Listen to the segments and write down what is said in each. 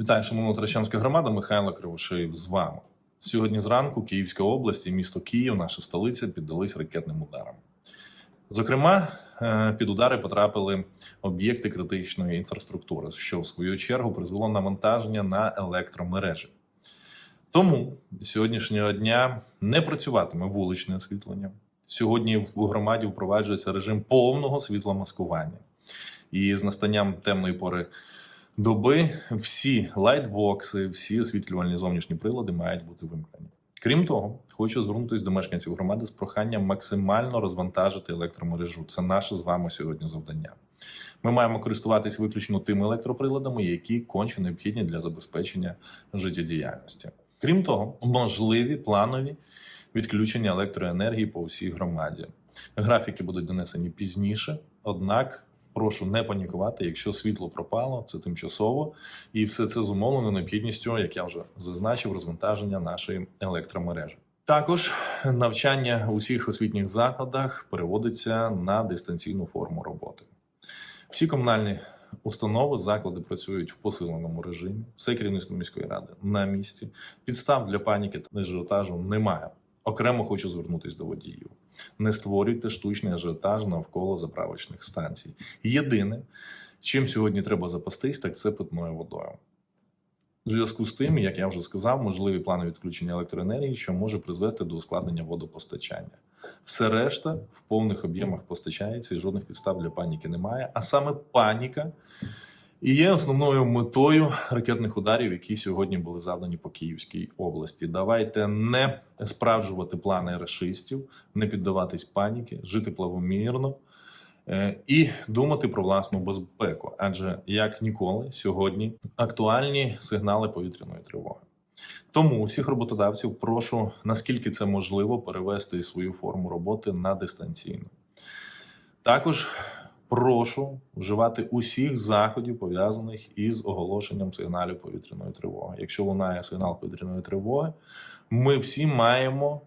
Вітаю, шановна Трещанська громада, Михайло Кривошеєв з вами. Сьогодні зранку Київська область і місто Київ, наша столиця, піддались ракетним ударам. Зокрема, е, під удари потрапили об'єкти критичної інфраструктури, що в свою чергу призвело навантаження на електромережі. Тому сьогоднішнього дня не працюватиме вуличне освітлення. Сьогодні в громаді впроваджується режим повного світломаскування. І з настанням темної пори доби всі лайтбокси, всі освітлювальні зовнішні прилади мають бути вимкнені. Крім того, хочу звернутися до мешканців громади з проханням максимально розвантажити електромережу. Це наше з вами сьогодні завдання. Ми маємо користуватись виключно тими електроприладами, які конче необхідні для забезпечення життєдіяльності. Крім того, можливі планові відключення електроенергії по всій громаді. Графіки будуть донесені пізніше, однак прошу не панікувати, якщо світло пропало, це тимчасово, і все це зумовлено необхідністю, як я вже зазначив, розвантаження нашої електромережі. Також навчання у всіх освітніх закладах переводиться на дистанційну форму роботи. Всі комунальні установи, заклади працюють в посиленому режимі. Все керівництво міської ради на місці. Підстав для паніки та ажіотажу немає. Окремо хочу звернутися до водіїв. Не створюйте штучний ажіотаж навколо заправочних станцій. Єдине, чим сьогодні треба запастись, так це питною водою. У зв'язку з тим, як я вже сказав, можливі плани відключення електроенергії, що може призвести до ускладнення водопостачання. Все решта в повних об'ємах постачається і жодних підстав для паніки немає. А саме паніка і є основною метою ракетних ударів, які сьогодні були завдані по Київській області. Давайте не справджувати плани рашистів, не піддаватись паніки, жити плавомірно е, і думати про власну безпеку. Адже як ніколи сьогодні актуальні сигнали повітряної тривоги. Тому всіх роботодавців прошу, наскільки це можливо, перевести свою форму роботи на дистанційну. Також прошу вживати усіх заходів, пов'язаних із оголошенням сигналів повітряної тривоги. Якщо лунає сигнал повітряної тривоги, ми всі маємо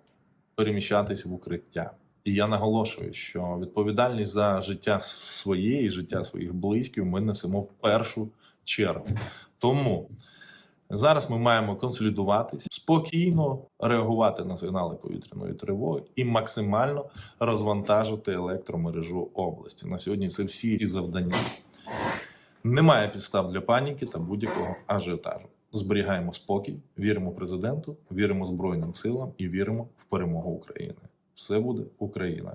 переміщатися в укриття. І я наголошую, що відповідальність за життя своє і життя своїх близьких ми несемо в першу чергу. Тому зараз ми маємо консолідуватись, спокійно реагувати на сигнали повітряної тривоги і максимально розвантажити електромережу області. На сьогодні це всі ці завдання. Немає підстав для паніки та будь-якого ажіотажу. Зберігаємо спокій, віримо президенту, віримо Збройним силам і віримо в перемогу України. Все буде Україна.